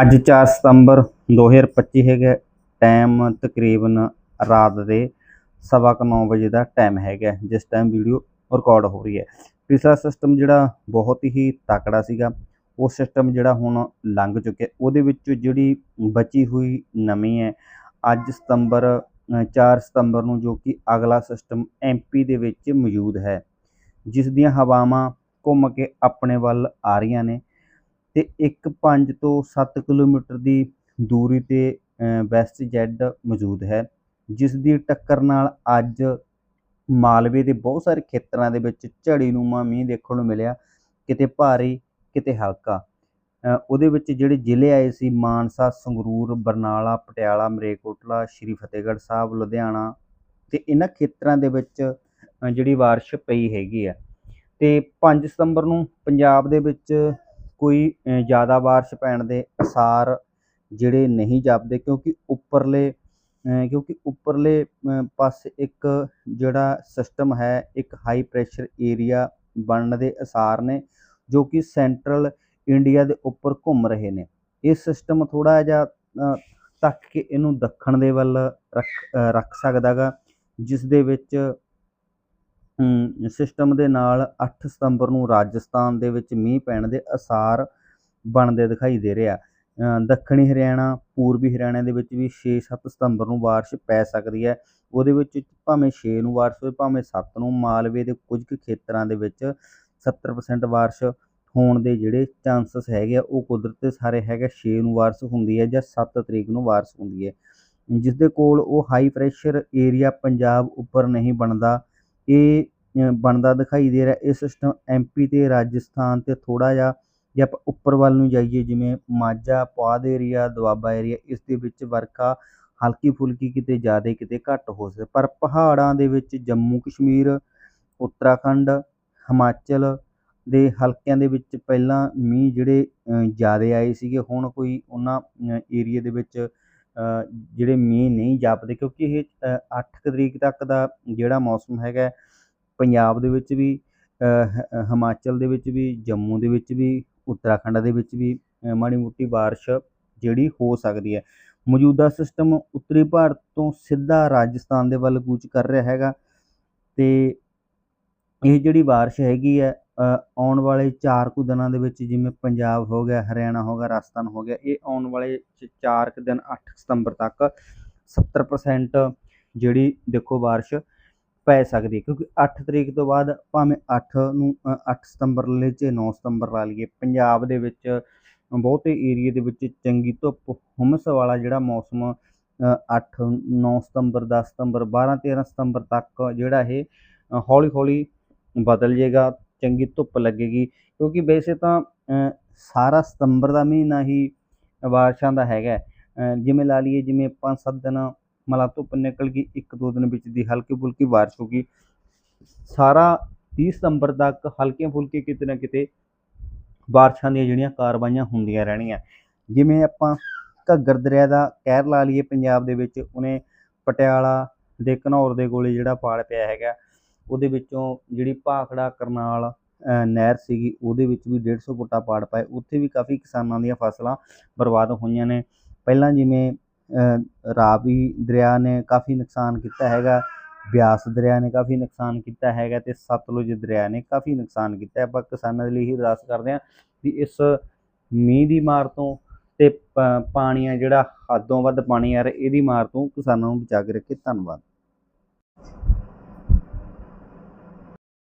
ਅੱਜ 4 ਸਤੰਬਰ 2025 ਹੈਗਾ। ਟਾਈਮ ਤਕਰੀਬਨ ਰਾਤ ਦੇ ਸਵਾ ਕੁ ਨੌ ਵਜੇ ਦਾ ਟਾਈਮ ਹੈਗਾ। ਜਿਸ ਟਾਈਮ ਵੀਡੀਓ ਰਿਕਾਰਡ ਹੋ ਰਹੀ ਹੈ। ਪਿਛਲਾ ਸਿਸਟਮ ਜਿਹੜਾ ਬਹੁਤ ਹੀ ਤਕੜਾ ਸੀਗਾ। ਉਹ ਸਿਸਟਮ ਜਿਹੜਾ ਹੁਣ ਲੰਘ ਚੁੱਕਿਆ ਉਹਦੇ ਵਿੱਚ ਜਿਹੜੀ ਬਚੀ ਹੋਈ ਨਵੀਂ ਹੈ। ਅੱਜ ਸਤੰਬਰ ਅ, 4 ਸਤੰਬਰ ਨੂੰ ਜੋ ਕਿ ਅਗਲਾ ਸਿਸਟਮ ਐਮਪੀ ਦੇ ਵਿੱਚ ਮੌਜੂਦ ਹੈ। ਜਿਸ ਦੀਆਂ ਹਵਾਵਾਂ ਘੁੰਮ ਕੇ ਆਪਣੇ ਵੱਲ ਆ ਰਹੀਆਂ ਨੇ। ਤੇ ਇੱਕ 5 ਤੋਂ 7 ਕਿਲੋਮੀਟਰ ਦੀ ਦੂਰੀ ਤੇ ਵੈਸਟ ਜੈਡ ਮੌਜੂਦ ਹੈ, ਜਿਸ ਦੀ ਟੱਕਰ ਨਾਲ ਅੱਜ ਮਾਲਵੇ ਦੇ ਬਹੁਤ ਸਾਰੇ ਖੇਤਰਾਂ ਦੇ ਵਿੱਚ ਝੜੀ ਝੜੀਨੁਮਾ ਮੀਂਹ ਦੇਖਣ ਨੂੰ ਮਿਲਿਆ, ਕਿਤੇ ਭਾਰੀ, ਕਿਤੇ ਹਲਕਾ। ਉਹਦੇ ਵਿੱਚ ਜਿਹੜੇ ਜ਼ਿਲ੍ਹੇ ਆਏ ਸੀ, ਮਾਨਸਾ, ਸੰਗਰੂਰ, ਬਰਨਾਲਾ, ਪਟਿਆਲਾ, ਮਰੇਕੋਟਲਾ, ਸ਼੍ਰੀ ਫਤਿਹਗੜ੍ਹ ਸਾਹਿਬ, ਲੁਧਿਆਣਾ ਤੇ ਇਹਨਾਂ ਖੇਤਰਾਂ ਦੇ ਵਿੱਚ ਜਿਹੜੀ ਬਾਰਿਸ਼ ਪਈ ਹੈਗੀ ਆ। ਤੇ 5 ਸਤੰਬਰ ਨੂੰ ਪੰਜਾਬ ਦੇ ਵਿੱਚ ਕੋਈ ਜ਼ਿਆਦਾ ਬਾਰਿਸ਼ ਪੈਣ ਦੇ ਅਸਾਰ ਜਿਹੜੇ ਨਹੀਂ ਜਾਪਦੇ ਕਿਉਂਕਿ ਉੱਪਰਲੇ ਕਿਉਂਕਿ ਉੱਪਰਲੇ ਪਾਸੇ ਇੱਕ ਜਿਹੜਾ ਸਿਸਟਮ ਹੈ, ਇੱਕ ਹਾਈ ਪ੍ਰੈਸ਼ਰ ਏਰੀਆ ਬਣਨ ਦੇ ਅਸਾਰ ਨੇ ਜੋ ਕਿ ਸੈਂਟਰਲ ਇੰਡੀਆ ਦੇ ਉੱਪਰ ਘੁੰਮ ਰਹੇ ਨੇ। ਇਹ ਸਿਸਟਮ ਥੋੜਾ ਜਿਹਾ ਤੱਕ ਕੇ ਇਹਨੂੰ ਦੱਖਣ ਦੇ ਵੱਲ ਰੱਖ ਰੱਖ ਸਕਦਾ ਗਾ, ਜਿਸ ਦੇ ਵਿੱਚ ਸਿਸਟਮ ਦੇ ਨਾਲ 8 ਸਤੰਬਰ ਨੂੰ ਰਾਜਸਥਾਨ ਦੇ ਵਿੱਚ ਮੀਂਹ ਪੈਣ ਦੇ ਅਸਾਰ ਬਣਦੇ ਦਿਖਾਈ ਦੇ ਰਿਹਾ। ਦੱਖਣੀ ਹਰਿਆਣਾ, ਪੂਰਬੀ ਹਰਿਆਣਾ ਦੇ ਵਿੱਚ ਵੀ 6-7 ਸਤੰਬਰ ਨੂੰ ਬਾਰਿਸ਼ ਪੈ ਸਕਦੀ ਹੈ। ਉਹਦੇ ਵਿੱਚ ਭਾਵੇਂ 6 ਨੂੰ ਬਾਰਿਸ਼ ਹੋਵੇ, ਭਾਵੇਂ 7 ਨੂੰ, ਮਾਲਵੇ ਦੇ ਕੁਝ ਕੁ ਖੇਤਰਾਂ ਦੇ ਵਿੱਚ 70% ਬਾਰਿਸ਼ ਹੋਣ ਦੇ ਜਿਹੜੇ ਚਾਂਸਸ ਹੈਗੇ ਆ, ਉਹ ਕੁਦਰਤ ਦੇ ਸਾਰੇ ਹੈਗੇ 6 ਨੂੰ ਬਾਰਿਸ਼ ਹੁੰਦੀ ਹੈ ਜਾਂ 7 ਤਰੀਕ ਨੂੰ ਬਾਰਿਸ਼ ਹੁੰਦੀ ਹੈ। ਜਿਸ ਦੇ ਕੋਲ ਉਹ ਹਾਈ ਪ੍ਰੈਸ਼ਰ ਏਰੀਆ ਪੰਜਾਬ ਉੱਪਰ ਨਹੀਂ ਬਣਦਾ ਇਹ ਬਣਦਾ ਦਿਖਾਈ ਦੇ ਰਿਹਾ। ਇਹ ਸਿਸਟਮ ਐਮਪੀ ਤੇ ਰਾਜਸਥਾਨ ਤੇ ਥੋੜਾ ਜਿਹਾ ਜੇ ਆਪਾਂ ਉੱਪਰ ਵੱਲ ਨੂੰ ਜਾਈਏ, ਜਿਵੇਂ ਮਾਝਾ, ਪੁਆਧ ਏਰੀਆ ਦੁਆਬਾ ਏਰੀਆ ਇਸ ਦੇ ਵਿੱਚ ਵਰਖਾ ਹਲਕੀ ਫੁਲਕੀ ਕਿਤੇ ਜ਼ਿਆਦਾ ਕਿਤੇ ਘੱਟ ਹੋ ਸਕਦੀ ਪਰ ਪਹਾੜਾਂ ਦੇ ਵਿੱਚ ਜੰਮੂ ਕਸ਼ਮੀਰ, ਉੱਤਰਾਖੰਡ, ਹਿਮਾਚਲ ਦੇ ਹਲਕਿਆਂ ਦੇ ਵਿੱਚ ਪਹਿਲਾਂ ਮੀਂਹ ਜਿਹੜੇ ਜ਼ਿਆਦਾ ਆਏ ਸੀਗੇ, ਹੁਣ ਕੋਈ ਉਹਨਾਂ ਏਰੀਆ ਦੇ ਵਿੱਚ ਜਿਹੜੇ ਮੀਂਹ ਨਹੀਂ ਜਾਪਦੇ, ਕਿਉਂਕਿ ਇਹ 8 ਤਰੀਕ ਤੱਕ ਦਾ ਜਿਹੜਾ ਮੌਸਮ ਹੈਗਾ ਪੰਜਾਬ ਦੇ ਵਿੱਚ ਵੀ ਹਿਮਾਚਲ ਦੇ ਵਿੱਚ ਵੀ, ਜੰਮੂ ਦੇ ਵਿੱਚ ਵੀ, ਉੱਤਰਾਖੰਡ ਦੇ ਵਿੱਚ ਵੀ ਮਾੜੀ ਮੋਟੀ ਬਾਰਿਸ਼ ਜਿਹੜੀ ਹੋ ਸਕਦੀ ਹੈ। ਮੌਜੂਦਾ ਸਿਸਟਮ ਉੱਤਰੀ ਭਾਰਤ ਤੋਂ ਸਿੱਧਾ ਰਾਜਸਥਾਨ ਦੇ ਵੱਲ ਕੂਚ ਕਰ ਰਿਹਾ ਹੈਗਾ ਤੇ ਇਹ ਜਿਹੜੀ ਬਾਰਿਸ਼ ਹੈਗੀ ਹੈ ਆਉਣ ਵਾਲੇ 4 ਕੁ ਦਿਨਾਂ ਦੇ ਵਿੱਚ ਜਿਵੇਂ ਪੰਜਾਬ ਹੋ ਗਿਆ, ਹਰਿਆਣਾ ਹੋ ਗਿਆ, ਰਾਜਸਥਾਨ ਹੋ ਗਿਆ, ਇਹ ਆਉਣ ਵਾਲੇ 4 ਕੁ ਦਿਨ 8 ਸਤੰਬਰ ਤੱਕ 70% ਜਿਹੜੀ ਦੇਖੋ ਬਾਰਿਸ਼ ਪੈ ਸਕਦੀ ਹੈ। ਕਿਉਂਕਿ 8 ਤਰੀਕ ਤੋਂ ਬਾਅਦ ਭਾਵੇਂ 8 ਨੂੰ 8 ਸਤੰਬਰ ਲੈ ਚ 9 ਸਤੰਬਰ ਲਾ ਲਈਏ, ਪੰਜਾਬ ਦੇ ਵਿੱਚ ਬਹੁਤੇ ਏਰੀਏ ਦੇ ਵਿੱਚ ਚੰਗੀ ਧੁੱਪ, ਹੁਮਸ ਵਾਲਾ ਜਿਹੜਾ ਮੌਸਮ 8 9 ਸਤੰਬਰ 10 ਸਤੰਬਰ 12 13 ਸਤੰਬਰ ਤੱਕ ਜਿਹੜਾ ਇਹ ਹੌਲੀ ਹੌਲੀ ਬਦਲ ਜਾਏਗਾ ਚੰਗੀ ਧੁੱਪ ਲੱਗੇਗੀ, ਕਿਉਂਕਿ ਵੈਸੇ ਤਾਂ ਸਾਰਾ ਸਤੰਬਰ ਦਾ ਮਹੀਨਾ ਹੀ ਬਾਰਿਸ਼ਾਂ ਦਾ ਹੈਗਾ ਜਿਵੇਂ ਲਾ ਲਈਏ, ਜਿਵੇਂ 5-7 ਦਿਨ ਮਲਾ ਧੁੱਪ ਨਿਕਲ ਗਈ, ਇੱਕ ਦੋ ਦਿਨ ਵਿੱਚ ਦੀ ਹਲਕੀ ਫੁਲਕੀ ਬਾਰਿਸ਼ ਹੋ ਗਈ, ਸਾਰਾ 30 ਸਤੰਬਰ ਤੱਕ ਹਲਕੀਆਂ ਫੁਲਕੀ ਕਿਤੇ ਨਾ ਕਿਤੇ ਬਾਰਿਸ਼ਾਂ ਦੀਆਂ ਜਿਹੜੀਆਂ ਕਾਰਵਾਈਆਂ ਹੁੰਦੀਆਂ ਰਹਿਣੀਆਂ। ਜਿਵੇਂ ਆਪਾਂ ਘੱਗਰ ਦਰਿਆ ਦਾ ਕਹਿਰ ਲਾ ਲਈਏ, ਪੰਜਾਬ ਦੇ ਵਿੱਚ, ਉਹਨੇ ਪਟਿਆਲਾ ਦੇ ਘਨੌਰ ਦੇ ਕੋਲੇ ਜਿਹੜਾ ਪਾਲ ਪਿਆ ਹੈਗਾ ਉਹਦੇ ਵਿੱਚੋਂ ਜਿਹੜੀ ਭਾਖੜਾ, ਕਰਨਾਲ ਨਹਿਰ ਸੀਗੀ, ਉਹਦੇ ਵਿੱਚ ਵੀ 150 ਫੁੱਟਾ ਪਾੜ ਪਾਏ। ਉੱਥੇ ਵੀ ਕਾਫੀ ਕਿਸਾਨਾਂ ਦੀਆਂ ਫਸਲਾਂ ਬਰਬਾਦ ਹੋਈਆਂ ਨੇ। ਪਹਿਲਾਂ ਜਿਵੇਂ ਰਾਵੀ ਦਰਿਆ ਨੇ ਕਾਫੀ ਨੁਕਸਾਨ ਕੀਤਾ ਹੈਗਾ, ਬਿਆਸ ਦਰਿਆ ਨੇ ਕਾਫੀ ਨੁਕਸਾਨ ਕੀਤਾ ਹੈਗਾ ਤੇ ਸਤਲੁਜ ਦਰਿਆ ਨੇ ਕਾਫੀ ਨੁਕਸਾਨ ਕੀਤਾ। ਹੈ ਆਪਾਂ ਕਿਸਾਨਾਂ ਦੇ ਲਈ ਹੀ ਅਰਦਾਸ ਕਰਦੇ ਹਾਂ ਵੀ ਇਸ ਮੀਂਹ ਦੀ ਮਾਰ ਤੋਂ ਤੇ ਪਾਣੀ ਆ ਜਿਹੜਾ ਹੱਦੋਂ ਵੱਧ ਪਾਣੀ ਆ ਰਿਹਾ, ਇਹਦੀ ਮਾਰ ਤੋਂ ਕਿਸਾਨਾਂ ਨੂੰ ਬਚਾ ਕੇ ਰੱਖੇ। ਧੰਨਵਾਦ।